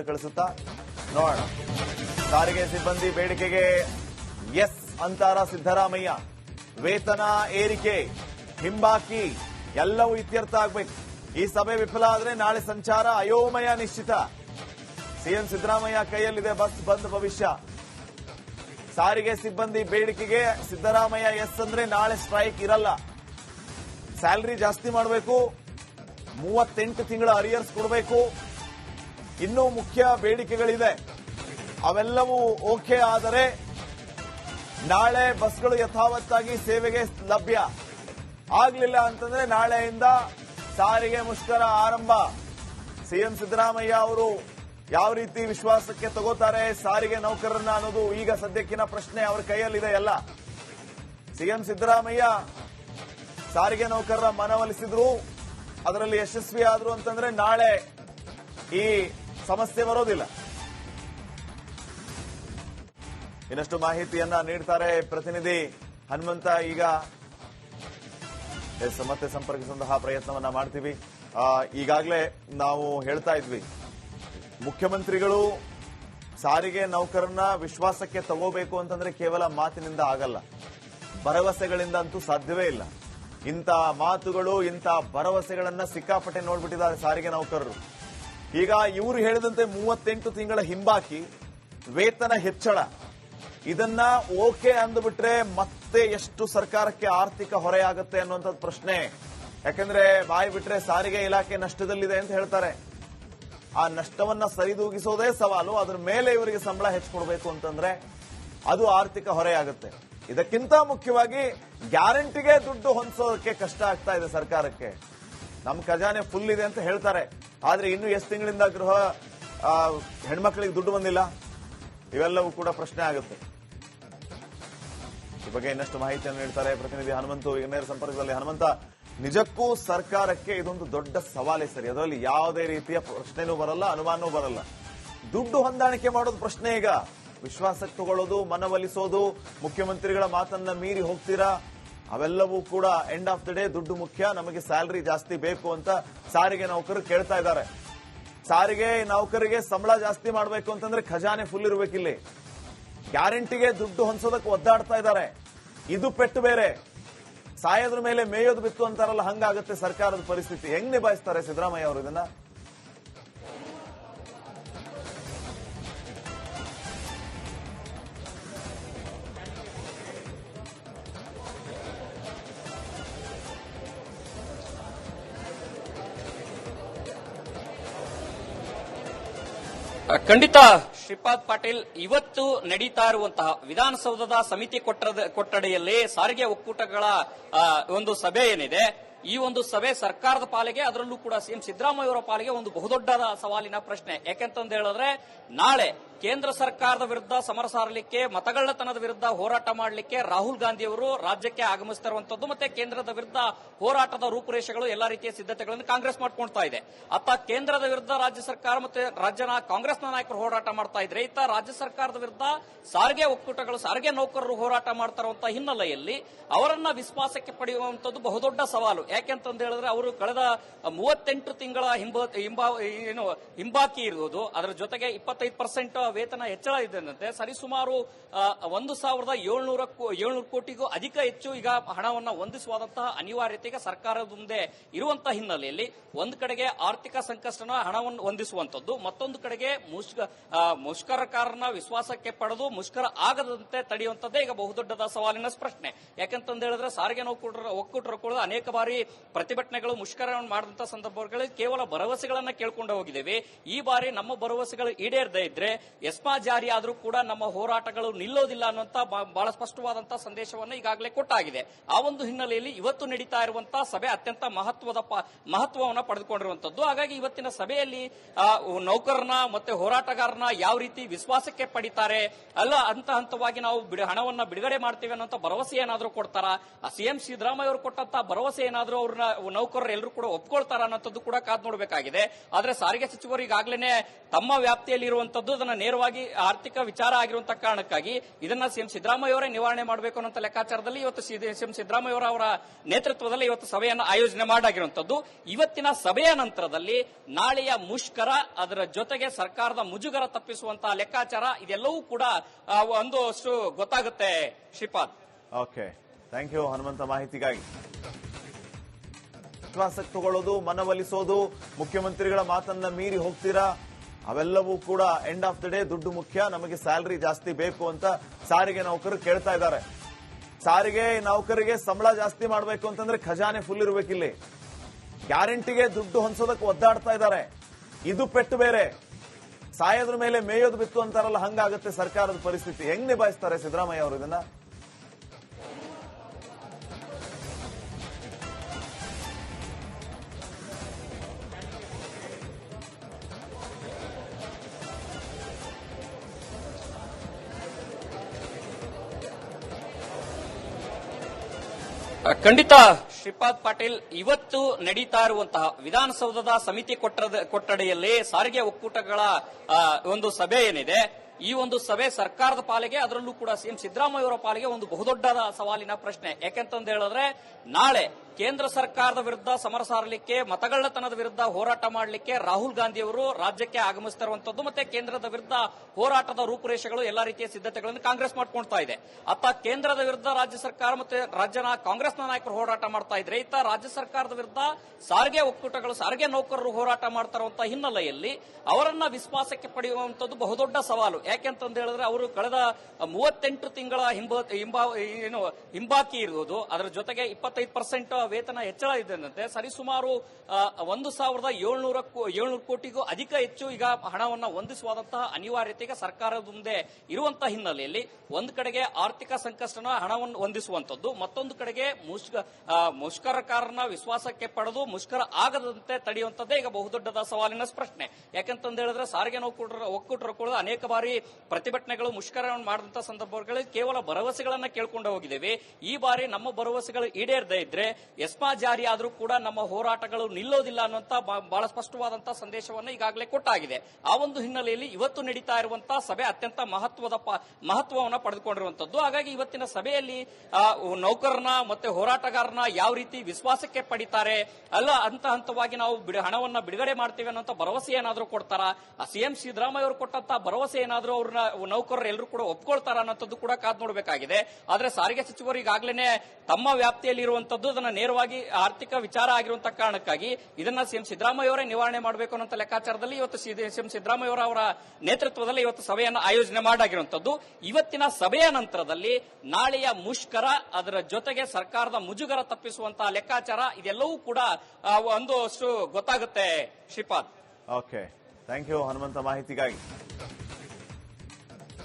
ಮರುಕಳಿಸುತ್ತಾ ನೋಡೋಣ. ಸಾರಿಗೆ ಸಿಬ್ಬಂದಿ ಬೇಡಿಕೆಗೆ ಎಸ್ ಅಂತಾರ ಸಿದ್ದರಾಮಯ್ಯ. ವೇತನ, ಏರಿಕೆ, ಹಿಂಬಾಕಿ ಎಲ್ಲವೂ ಇತ್ಯರ್ಥ ಆಗ್ಬೇಕು. ಈ ಸಭೆ ವಿಫಲ ಆದ್ರೆ ನಾಳೆ ಸಂಚಾರ ಅಯೋಮಯ ನಿಶ್ಚಿತ. ಸಿಎಂ ಸಿದ್ದರಾಮಯ್ಯ ಕೈಯಲ್ಲಿದೆ ಬಸ್ ಬಂದ್ ಭವಿಷ್ಯ. ಸಾರಿಗೆ ಸಿಬ್ಬಂದಿ ಬೇಡಿಕೆಗೆ ಸಿದ್ದರಾಮಯ್ಯ ಎಸ್ ಅಂದ್ರೆ ನಾಳೆ ಸ್ಟ್ರೈಕ್ ಇರಲ್ಲ. ಸ್ಯಾಲರಿ ಜಾಸ್ತಿ ಮಾಡಬೇಕು. ಮೂವತ್ತೆಂಟು ತಿಂಗಳ ಅರಿಯರ್ಸ್ ಕೊಡಬೇಕು. ಇನ್ನೂ ಮುಖ್ಯ ಬೇಡಿಕೆಗಳಿದೆ. ಅವೆಲ್ಲವೂ ಓಕೆ ಆದರೆ ನಾಳೆ ಬಸ್ಗಳು ಯಥಾವತ್ತಾಗಿ ಸೇವೆಗೆ ಲಭ್ಯ. ಆಗಲಿಲ್ಲ ಅಂತಂದ್ರೆ ನಾಳೆಯಿಂದ ಸಾರಿಗೆ ಮುಷ್ಕರ ಆರಂಭ. ಸಿಎಂ ಸಿದ್ದರಾಮಯ್ಯ ಅವರು ಯಾವ ರೀತಿ ವಿಶ್ವಾಸಕ್ಕೆ ತಗೋತಾರೆ ಸಾರಿಗೆ ನೌಕರರನ್ನ ಅನ್ನೋದು ಈಗ ಸದ್ಯಕ್ಕಿನ ಪ್ರಶ್ನೆ ಅವರ ಕೈಯಲ್ಲಿದೆ ಎಲ್ಲ. ಸಿಎಂ ಸಿದ್ದರಾಮಯ್ಯ ಸಾರಿಗೆ ನೌಕರರ ಮನವೊಲಿಸಿದ್ರು. ಅದರಲ್ಲಿ ಯಶಸ್ವಿ ಆದ್ರು ಅಂತಂದ್ರೆ ನಾಳೆ ಈ ಸಮಸ್ಯೆ ಬರೋದಿಲ್ಲ. ಇನ್ನಷ್ಟು ಮಾಹಿತಿಯನ್ನ ನೀಡ್ತಾರೆ ಪ್ರತಿನಿಧಿ ಹನುಮಂತ. ಈಗ ಮತ್ತೆ ಸಂಪರ್ಕಿಸುವಂತಹ ಪ್ರಯತ್ನವನ್ನ ಮಾಡ್ತೀವಿ. ಈಗಾಗಲೇ ನಾವು ಹೇಳ್ತಾ ಇದ್ವಿ. ಮುಖ್ಯಮಂತ್ರಿಗಳು ಸಾರಿಗೆ ನೌಕರನ್ನ ವಿಶ್ವಾಸಕ್ಕೆ ತಗೋಬೇಕು ಅಂತಂದ್ರೆ ಕೇವಲ ಮಾತಿನಿಂದ ಆಗಲ್ಲ. ಭರವಸೆಗಳಿಂದ ಅಂತೂ ಸಾಧ್ಯವೇ ಇಲ್ಲ. ಇಂಥ ಮಾತುಗಳು, ಇಂಥ ಭರವಸೆಗಳನ್ನ ಸಿಕ್ಕಾಪಟ್ಟೆ ನೋಡ್ಬಿಟ್ಟಿದ್ದಾರೆ ಸಾರಿಗೆ ನೌಕರರು. ಈಗ ಇವರು ಹೇಳಿದಂತೆ ಮೂವತ್ತೆಂಟು ತಿಂಗಳ ಹಿಂಬಾಕಿ, ವೇತನ ಹೆಚ್ಚಳ. ಇದನ್ನ ಓಕೆ ಅಂದ್ಬಿಟ್ರೆ ಮತ್ತೆ ಎಷ್ಟು ಸರ್ಕಾರಕ್ಕೆ ಆರ್ಥಿಕ ಹೊರೆಯಾಗುತ್ತೆ ಅನ್ನುವಂಥದ್ದು ಪ್ರಶ್ನೆ. ಯಾಕಂದ್ರೆ ಬಾಯಿ ಬಿಟ್ರೆ ಸಾರಿಗೆ ಇಲಾಖೆ ನಷ್ಟದಲ್ಲಿದೆ ಅಂತ ಹೇಳ್ತಾರೆ. ಆ ನಷ್ಟವನ್ನ ಸರಿದೂಗಿಸೋದೇ ಸವಾಲು, ಅದ್ರ ಮೇಲೆ ಇವರಿಗೆ ಸಂಬಳ ಹೆಚ್ಚಿಕೊಡ್ಬೇಕು ಅಂತಂದ್ರೆ ಅದು ಆರ್ಥಿಕ ಹೊರೆಯಾಗುತ್ತೆ. ಇದಕ್ಕಿಂತ ಮುಖ್ಯವಾಗಿ ಗ್ಯಾರಂಟಿಗೆ ದುಡ್ಡು ಹೊಂದಿಸೋದಕ್ಕೆ ಕಷ್ಟ ಆಗ್ತಾ ಇದೆ ಸರ್ಕಾರಕ್ಕೆ. ನಮ್ಮ ಖಜಾನೆ ಫುಲ್ ಇದೆ ಅಂತ ಹೇಳ್ತಾರೆ. ಆದ್ರೆ ಇನ್ನು ಎಷ್ಟು ತಿಂಗಳಿಂದ ಗೃಹ ಹೆಣ್ಮಕ್ಳಿಗೆ ದುಡ್ಡು ಬಂದಿಲ್ಲ? ಇವೆಲ್ಲವೂ ಕೂಡ ಪ್ರಶ್ನೆ ಆಗುತ್ತೆ. ಈ ಬಗ್ಗೆ ಇನ್ನಷ್ಟು ಮಾಹಿತಿಯನ್ನು ನೀಡ್ತಾರೆ ಪ್ರತಿನಿಧಿ ಹನುಮಂತು. ನೇರ ಸಂಪರ್ಕದಲ್ಲಿ? ಹನುಮಂತ, ನಿಜಕ್ಕೂ ಸರ್ಕಾರಕ್ಕೆ ಇದೊಂದು ದೊಡ್ಡ ಸವಾಲೇ ಸರಿ. ಅದರಲ್ಲಿ ಯಾವುದೇ ರೀತಿಯ ಪ್ರಶ್ನೆನೂ ಬರಲ್ಲ ಅನುಮಾನವೂ ಬರಲ್ಲ. ದುಡ್ಡು ಹೊಂದಾಣಿಕೆ ಮಾಡೋದು ಪ್ರಶ್ನೆ ಈಗ. ವಿಶ್ವಾಸಕ್ಕೆ ತಗೊಳ್ಳೋದು ಮನವೊಲಿಸೋದು, ಮುಖ್ಯಮಂತ್ರಿಗಳ ಮಾತನ್ನ ಮೀರಿ ಹೋಗ್ತೀರಾ? ಅವೆಲ್ಲವೂ ಕೂಡ ಎಂಡ್ ಆಫ್ ದ ಡೇ ದುಡ್ಡು ಮುಖ್ಯ, ನಮಗೆ ಸ್ಯಾಲರಿ ಜಾಸ್ತಿ ಬೇಕು ಅಂತ ಸಾರಿಗೆ ನೌಕರರು ಕೇಳ್ತಾ ಇದ್ದಾರೆ. ಸಾರಿಗೆ ನೌಕರಿಗೆ ಸಂಬಳ ಜಾಸ್ತಿ ಮಾಡಬೇಕು ಅಂತಂದ್ರೆ ಖಜಾನೆ ಫುಲ್ ಇರಬೇಕಿಲ್ಲಿ. ಗ್ಯಾರಂಟಿಗೆ ದುಡ್ಡು ಹೊಂದೋದಕ್ಕೆ ಒದ್ದಾಡ್ತಾ ಇದ್ದಾರೆ. ಇದು ಪೆಟ್ಟು ಬೇರೆ. ಸಾಯೋದ್ರ ಮೇಲೆ ಮೇಯೋದು ಬಿತ್ತು ಅಂತಾರಲ್ಲ, ಹಂಗಾಗುತ್ತೆ ಸರ್ಕಾರದ ಪರಿಸ್ಥಿತಿ. ಹೆಂಗ್ ನಿಭಾಯಿಸ್ತಾರೆ ಸಿದ್ದರಾಮಯ್ಯ ಅವರು ಇದನ್ನ? ಖಂಡಿತ. ಶ್ರೀಪಾದ್ ಪಾಟೀಲ್, ಇವತ್ತು ನಡೀತಾ ಇರುವಂತಹ ವಿಧಾನಸೌಧದ ಸಮಿತಿ ಕೊಠಡಿಯಲ್ಲಿ ಸಾರಿಗೆ ಒಕ್ಕೂಟಗಳ ಒಂದು ಸಭೆ ಏನಿದೆ, ಈ ಒಂದು ಸಭೆ ಸರ್ಕಾರದ ಪಾಲಿಗೆ, ಅದರಲ್ಲೂ ಕೂಡ ಸಿಎಂ ಸಿದ್ದರಾಮಯ್ಯ ಅವರ ಪಾಲಿಗೆ ಒಂದು ಬಹುದೊಡ್ಡ ಸವಾಲಿನ ಪ್ರಶ್ನೆ. ಯಾಕೆಂತಂದು ಹೇಳಿದ್ರೆ, ನಾಳೆ ಕೇಂದ್ರ ಸರ್ಕಾರದ ವಿರುದ್ಧ ಸಮರ ಸಾರಲಿಕ್ಕೆ, ಮತಗಳ್ಳತನದ ವಿರುದ್ಧ ಹೋರಾಟ ಮಾಡಲಿಕ್ಕೆ ರಾಹುಲ್ ಗಾಂಧಿ ಅವರು ರಾಜ್ಯಕ್ಕೆ ಆಗಮಿಸುತ್ತಿರುವಂತದ್ದು ಮತ್ತೆ ಕೇಂದ್ರದ ವಿರುದ್ಧ ಹೋರಾಟದ ರೂಪುರೇಷೆಗಳು ಎಲ್ಲಾ ರೀತಿಯ ಸಿದ್ಧತೆಗಳನ್ನು ಕಾಂಗ್ರೆಸ್ ಮಾಡ್ಕೊಳ್ತಾ ಇದೆ. ಅತ್ತ ಕೇಂದ್ರದ ವಿರುದ್ಧ ರಾಜ್ಯ ಸರ್ಕಾರ ಮತ್ತೆ ರಾಜ್ಯನ ಕಾಂಗ್ರೆಸ್ನ ನಾಯಕರು ಹೋರಾಟ ಮಾಡ್ತಾ ಇದ್ರೆ ಇತ್ತ ರಾಜ್ಯ ಸರ್ಕಾರದ ವಿರುದ್ಧ ಸಾರಿಗೆ ಒಕ್ಕೂಟಗಳು, ಸಾರಿಗೆ ನೌಕರರು ಹೋರಾಟ ಮಾಡ್ತಾ ಹಿನ್ನೆಲೆಯಲ್ಲಿ ಅವರನ್ನ ವಿಶ್ವಾಸಕ್ಕೆ ಪಡೆಯುವಂತದ್ದು ಬಹುದೊಡ್ಡ ಸವಾಲು. ಯಾಕೆಂತಂದು ಹೇಳಿದ್ರೆ ಅವರು ಕಳೆದ ಮೂವತ್ತೆಂಟು ತಿಂಗಳ ಹಿಂಬಾಕಿ ಇರುವುದು. ಅದರ ಜೊತೆಗೆ ಇಪ್ಪತ್ತೈದು ಪರ್ಸೆಂಟ್ ವೇತನ ಹೆಚ್ಚಳ ಇದ್ದಂತೆ ಸರಿಸುಮಾರು ಒಂದು ಸಾವಿರದ ಏಳ್ನೂರ ಏಳ್ನೂರು ಕೋಟಿಗೂ ಅಧಿಕ ಹೆಚ್ಚು ಈಗ ಹಣವನ್ನು ಹೊಂದಿಸುವಂತಹ ಅನಿವಾರ್ಯತೆಗೆ ಸರ್ಕಾರದ ಮುಂದೆ ಇರುವಂತಹ ಹಿನ್ನೆಲೆಯಲ್ಲಿ ಒಂದು ಕಡೆಗೆ ಆರ್ಥಿಕ ಸಂಕಷ್ಟನ ಹಣವನ್ನು ಹೊಂದಿಸುವಂತದ್ದು ಮತ್ತೊಂದು ಕಡೆಗೆ ಮುಷ್ಕರಕಾರನ ವಿಶ್ವಾಸಕ್ಕೆ ಪಡೆದು ಮುಷ್ಕರ ಆಗದಂತೆ ತಡೆಯುವಂತದ್ದೇ ಈಗ ಬಹುದೊಡ್ಡದ ಸವಾಲಿನ ಪ್ರಶ್ನೆ. ಯಾಕಂತಂದ ಹೇಳಿದ್ರೆ ಸಾರಿಗೆ ನೌಕರರ, ಒಕ್ಕೂಟರು ಕೂಡ ಅನೇಕ ಬಾರಿ ಪ್ರತಿಭಟನೆಗಳು, ಮುಷ್ಕರವನ್ನು ಮಾಡಿದಂತಹ ಸಂದರ್ಭಗಳಲ್ಲಿ ಕೇವಲ ಭರವಸೆಗಳನ್ನ ಕೇಳ್ಕೊಂಡು ಹೋಗಿದ್ದೇವೆ. ಈ ಬಾರಿ ನಮ್ಮ ಭರವಸೆಗಳು ಈಡೇರದೇ ಇದ್ರೆ ಎಸ್ಮಾ ಜಾರಿ ಆದರೂ ಕೂಡ ನಮ್ಮ ಹೋರಾಟಗಳು ನಿಲ್ಲೋದಿಲ್ಲ ಅನ್ನುವಂತ ಬಹಳ ಸ್ಪಷ್ಟವಾದಂತಹ ಸಂದೇಶವನ್ನು ಈಗಾಗಲೇ ಕೊಟ್ಟಾಗಿದೆ. ಆ ಒಂದು ಹಿನ್ನೆಲೆಯಲ್ಲಿ ಇವತ್ತು ನಡೀತಾ ಇರುವಂತಹ ಸಭೆ ಅತ್ಯಂತ ಮಹತ್ವದ ಮಹತ್ವವನ್ನು ಪಡೆದುಕೊಂಡಿರುವಂತದ್ದು. ಹಾಗಾಗಿ ಇವತ್ತಿನ ಸಭೆಯಲ್ಲಿ ನೌಕರನ ಮತ್ತೆ ಹೋರಾಟಗಾರನ ಯಾವ ರೀತಿ ವಿಶ್ವಾಸಕ್ಕೆ ಪಡಿತಾರೆ, ಅಲ್ಲ ಹಂತ ಹಂತವಾಗಿ ನಾವು ಹಣವನ್ನ ಬಿಡುಗಡೆ ಮಾಡ್ತೀವಿ ಅನ್ನೋ ಭರವಸೆ ಏನಾದರೂ ಕೊಡ್ತಾರ? ಸಿಎಂ ಸಿದ್ದರಾಮಯ್ಯ ಅವರು ಕೊಟ್ಟಂತ ಭರವಸೆ ಏನಾದರೂ ಅವ್ರನ್ನ, ನೌಕರರು ಎಲ್ಲರೂ ಕೂಡ ಒಪ್ಕೊಳ್ತಾರ ಅನ್ನೋದು ಕೂಡ ಕಾದ್ ನೋಡಬೇಕಾಗಿದೆ. ಆದ್ರೆ ಸಾರಿಗೆ ಸಚಿವರು ಈಗಾಗಲೇ ತಮ್ಮ ವ್ಯಾಪ್ತಿಯಲ್ಲಿ ಇರುವಂತದ್ದು ಅದನ್ನ ನೇರವಾಗಿ ಆರ್ಥಿಕ ವಿಚಾರ ಆಗಿರುವಂತಹ ಕಾರಣಕ್ಕಾಗಿ ಇದನ್ನ ಸಿಎಂ ಸಿದ್ದರಾಮಯ್ಯ ಅವರೇ ನಿವಾರಣೆ ಮಾಡಬೇಕು ಅನ್ನೋ ಲೆಕ್ಕಾಚಾರದಲ್ಲಿ ಇವತ್ತು ಸಿಎಂ ಸಿದ್ದರಾಮಯ್ಯ ಅವರ ನೇತೃತ್ವದಲ್ಲಿ ಇವತ್ತು ಸಭೆಯನ್ನು ಆಯೋಜನೆ ಮಾಡಾಗಿರುವಂತದ್ದು ಇವತ್ತಿನ ಸಭೆಯ ನಂತರದಲ್ಲಿ ನಾಳೆಯ ಮುಷ್ಕರ, ಅದರ ಜೊತೆಗೆ ಸರ್ಕಾರದ ಮುಜುಗರ ತಪ್ಪಿಸುವಂತಹ ಲೆಕ್ಕಾಚಾರ ಇದೆಲ್ಲವೂ ಕೂಡ ಒಂದು ಒಂದಷ್ಟು ಗೊತ್ತಾಗುತ್ತೆ. Shripad. Okay. Thank you Hanumantha ಮಾಹಿತಿಗಾಗಿ. ವಿಶ್ವಾಸಕ್ಕೆ ತಗೊಳ್ಳೋದು, ಮನವೊಲಿಸೋದು, ಮುಖ್ಯಮಂತ್ರಿಗಳ ಮಾತನ್ನ ಮೀರಿ ಹೋಗ್ತೀರಾ? ಅವೆಲ್ಲವೂ ಕೂಡ ಎಂಡ್ ಆಫ್ ದ ಡೇ ದುಡ್ಡು ಮುಖ್ಯ, ನಮಗೆ ಸ್ಯಾಲರಿ ಜಾಸ್ತಿ ಬೇಕು ಅಂತ ಸಾರಿಗೆ ನೌಕರರು ಕೇಳ್ತಾ ಇದ್ದಾರೆ. ಸಾರಿಗೆ ನೌಕರಿಗೆ ಸಂಬಳ ಜಾಸ್ತಿ ಮಾಡಬೇಕು ಅಂತಂದ್ರೆ ಖಜಾನೆ ಫುಲ್ ಇರ್ಬೇಕಿಲ್ಲಿ. ಗ್ಯಾರಂಟಿಗೆ ದುಡ್ಡು ಹೊಂದೋದಕ್ಕೆ ಒದ್ದಾಡ್ತಾ ಇದ್ದಾರೆ. ಇದು ಪೆಟ್ಟು ಬೇರೆ. ಸಾಯೋದ್ರ ಮೇಲೆ ಮೇಯೋದು ಬಿತ್ತು ಅಂತಾರಲ್ಲ, ಹಂಗಾಗುತ್ತೆ ಸರ್ಕಾರದ ಪರಿಸ್ಥಿತಿ. ಹೆಂಗ್ ನಿಭಾಯಿಸ್ತಾರೆ ಸಿದ್ದರಾಮಯ್ಯ ಅವರು ಇದನ್ನ? ಖಂಡಿತ. ಶ್ರೀಪಾದ್ ಪಾಟೀಲ್ ಇವತ್ತು ನಡೀತಾ ಇರುವಂತಹ ವಿಧಾನಸೌಧದ ಸಮಿತಿ ಕೊಠಡಿಯಲ್ಲಿ ಸಾರಿಗೆ ಒಕ್ಕೂಟಗಳ ಒಂದು ಸಭೆ ಏನಿದೆ, ಈ ಒಂದು ಸಭೆ ಸರ್ಕಾರದ ಪಾಲಿಗೆ, ಅದರಲ್ಲೂ ಕೂಡ ಸಿಎಂ ಸಿದ್ದರಾಮಯ್ಯ ಅವರ ಪಾಲಿಗೆ ಒಂದು ಬಹುದೊಡ್ಡದ ಸವಾಲಿನ ಪ್ರಶ್ನೆ. ಯಾಕೆಂತಂದು ಹೇಳಿದ್ರೆ, ನಾಳೆ ಕೇಂದ್ರ ಸರ್ಕಾರದ ವಿರುದ್ಧ ಸಮರ ಸಾರಲಿಕ್ಕೆ, ಮತಗಳ್ಳತನದ ವಿರುದ್ಧ ಹೋರಾಟ ಮಾಡಲಿಕ್ಕೆ ರಾಹುಲ್ ಗಾಂಧಿ ಅವರು ರಾಜ್ಯಕ್ಕೆ ಆಗಮಿಸುತ್ತಿರುವಂತದ್ದು ಮತ್ತೆ ಕೇಂದ್ರದ ವಿರುದ್ಧ ಹೋರಾಟದ ರೂಪುರೇಷೆಗಳು ಎಲ್ಲಾ ರೀತಿಯ ಸಿದ್ಧತೆಗಳನ್ನು ಕಾಂಗ್ರೆಸ್ ಮಾಡ್ಕೊಳ್ತಾ ಇದೆ. ಅತ್ತ ಕೇಂದ್ರದ ವಿರುದ್ಧ ರಾಜ್ಯ ಸರ್ಕಾರ ಮತ್ತೆ ರಾಜ್ಯನ ಕಾಂಗ್ರೆಸ್ನ ನಾಯಕರು ಹೋರಾಟ ಮಾಡ್ತಾ ಇದ್ರೆ ಇತ್ತ ರಾಜ್ಯ ಸರ್ಕಾರದ ವಿರುದ್ಧ ಸಾರಿಗೆ ಒಕ್ಕೂಟಗಳು, ಸಾರಿಗೆ ನೌಕರರು ಹೋರಾಟ ಮಾಡ್ತಾ ಹಿನ್ನೆಲೆಯಲ್ಲಿ ಅವರನ್ನ ವಿಶ್ವಾಸಕ್ಕೆ ಪಡೆಯುವಂತದ್ದು ಬಹುದೊಡ್ಡ ಸವಾಲು. ಯಾಕೆಂತಂದು ಹೇಳಿದ್ರೆ ಅವರು ಕಳೆದ ಮೂವತ್ತೆಂಟು ತಿಂಗಳ ಹಿಂಬಾಕಿ ಇರುವುದು. ಅದರ ಜೊತೆಗೆ ಇಪ್ಪತ್ತೈದು ಪರ್ಸೆಂಟ್ ವೇತನ ಹೆಚ್ಚಳ ಇದ್ದಂತೆ ಸರಿಸುಮಾರು ಒಂದು ಸಾವಿರದ ಏಳ್ನೂರಕ್ಕೂ ಏಳ್ನೂರು ಕೋಟಿಗೂ ಅಧಿಕ ಹೆಚ್ಚು ಈಗ ಹಣವನ್ನು ಹೊಂದಿಸುವಂತಹ ಅನಿವಾರ್ಯತೆಗೆ ಸರ್ಕಾರದ ಮುಂದೆ ಇರುವಂತಹ ಹಿನ್ನೆಲೆಯಲ್ಲಿ ಒಂದು ಕಡೆಗೆ ಆರ್ಥಿಕ ಸಂಕಷ್ಟನ ಹಣವನ್ನು ಹೊಂದಿಸುವಂತದ್ದು ಮತ್ತೊಂದು ಕಡೆಗೆ ಮುಷ್ಕರಕಾರನ ವಿಶ್ವಾಸಕ್ಕೆ ಪಡೆದು ಮುಷ್ಕರ ಆಗದಂತೆ ತಡೆಯುವಂತದ್ದೇ ಈಗ ಬಹುದೊಡ್ಡದ ಸವಾಲಿನ ಪ್ರಶ್ನೆ. ಯಾಕಂತಂದ ಹೇಳಿದ್ರೆ ಸಾರಿಗೆ ನೌಕರರ ಒಕ್ಕೂಟರು ಕೂಡ ಅನೇಕ ಬಾರಿ ಪ್ರತಿಭಟನೆಗಳು, ಮುಷ್ಕರವನ್ನು ಮಾಡಿದಂತ ಸಂದರ್ಭಗಳಲ್ಲಿ ಕೇವಲ ಭರವಸೆಗಳನ್ನ ಕೇಳ್ಕೊಂಡು ಹೋಗಿದ್ದೇವೆ. ಈ ಬಾರಿ ನಮ್ಮ ಭರವಸೆಗಳು ಈಡೇರದೇ ಇದ್ರೆ ಎಸ್ಮಾ ಜಾರಿ ಆದರೂ ಕೂಡ ನಮ್ಮ ಹೋರಾಟಗಳು ನಿಲ್ಲೋದಿಲ್ಲ ಅನ್ನುವಂತ ಬಹಳ ಸ್ಪಷ್ಟವಾದಂತಹ ಸಂದೇಶವನ್ನು ಈಗಾಗಲೇ ಕೊಟ್ಟಾಗಿದೆ. ಆ ಒಂದು ಹಿನ್ನೆಲೆಯಲ್ಲಿ ಇವತ್ತು ನಡೀತಾ ಇರುವಂತಹ ಸಭೆ ಅತ್ಯಂತ ಮಹತ್ವದ ಮಹತ್ವವನ್ನು ಪಡೆದುಕೊಂಡಿರುವಂತದ್ದು. ಹಾಗಾಗಿ ಇವತ್ತಿನ ಸಭೆಯಲ್ಲಿ ನೌಕರನ ಮತ್ತೆ ಹೋರಾಟಗಾರನ ಯಾವ ರೀತಿ ವಿಶ್ವಾಸಕ್ಕೆ ಪಡಿತಾರೆ, ಅಲ್ಲ ಹಂತ ಹಂತವಾಗಿ ನಾವು ಹಣವನ್ನ ಬಿಡುಗಡೆ ಮಾಡ್ತೀವಿ ಅನ್ನೋಂಥ ಭರವಸೆ ಏನಾದರೂ ಕೊಡ್ತಾರ? ಸಿಎಂ ಸಿದ್ದರಾಮಯ್ಯ ಅವರು ಕೊಟ್ಟಂತ ಭರವಸೆ ಏನಾದರೂ ಅವ್ರನ್ನ ನೌಕರರು ಎಲ್ಲರೂ ಕೂಡ ಒಪ್ಕೊಳ್ತಾರ ಅನ್ನೋಂಥದ್ದು ಕೂಡ ಕಾದ್ ನೋಡಬೇಕಾಗಿದೆ. ಆದ್ರೆ ಸಾರಿಗೆ ಸಚಿವರು ಈಗಾಗಲೇ ತಮ್ಮ ವ್ಯಾಪ್ತಿಯಲ್ಲಿ ಇರುವಂತದ್ದು ಅದನ್ನ ನೇರವಾಗಿ ಆರ್ಥಿಕ ವಿಚಾರ ಆಗಿರುವಂತಹ ಕಾರಣಕ್ಕಾಗಿ ಇದನ್ನ ಸಿಎಂ ಸಿದ್ದರಾಮಯ್ಯ ಅವರೇ ನಿವಾರಣೆ ಮಾಡಬೇಕು ಅನ್ನೋ ಲೆಕ್ಕಾಚಾರದಲ್ಲಿ ಇವತ್ತು ಸಿಎಂ ಸಿದ್ದರಾಮಯ್ಯ ಅವರ ನೇತೃತ್ವದಲ್ಲಿ ಇವತ್ತು ಸಭೆಯನ್ನು ಆಯೋಜನೆ ಮಾಡಾಗಿರುವಂತದ್ದು ಇವತ್ತಿನ ಸಭೆಯ ನಂತರದಲ್ಲಿ ನಾಳೆಯ ಮುಷ್ಕರ, ಅದರ ಜೊತೆಗೆ ಸರ್ಕಾರದ ಮುಜುಗರ ತಪ್ಪಿಸುವಂತಹ ಲೆಕ್ಕಾಚಾರ ಇದೆಲ್ಲವೂ ಕೂಡ ಒಂದು ಗೊತ್ತಾಗುತ್ತೆ. Shripad. Okay thank you Hanumantha ಮಾಹಿತಿಗಾಗಿ.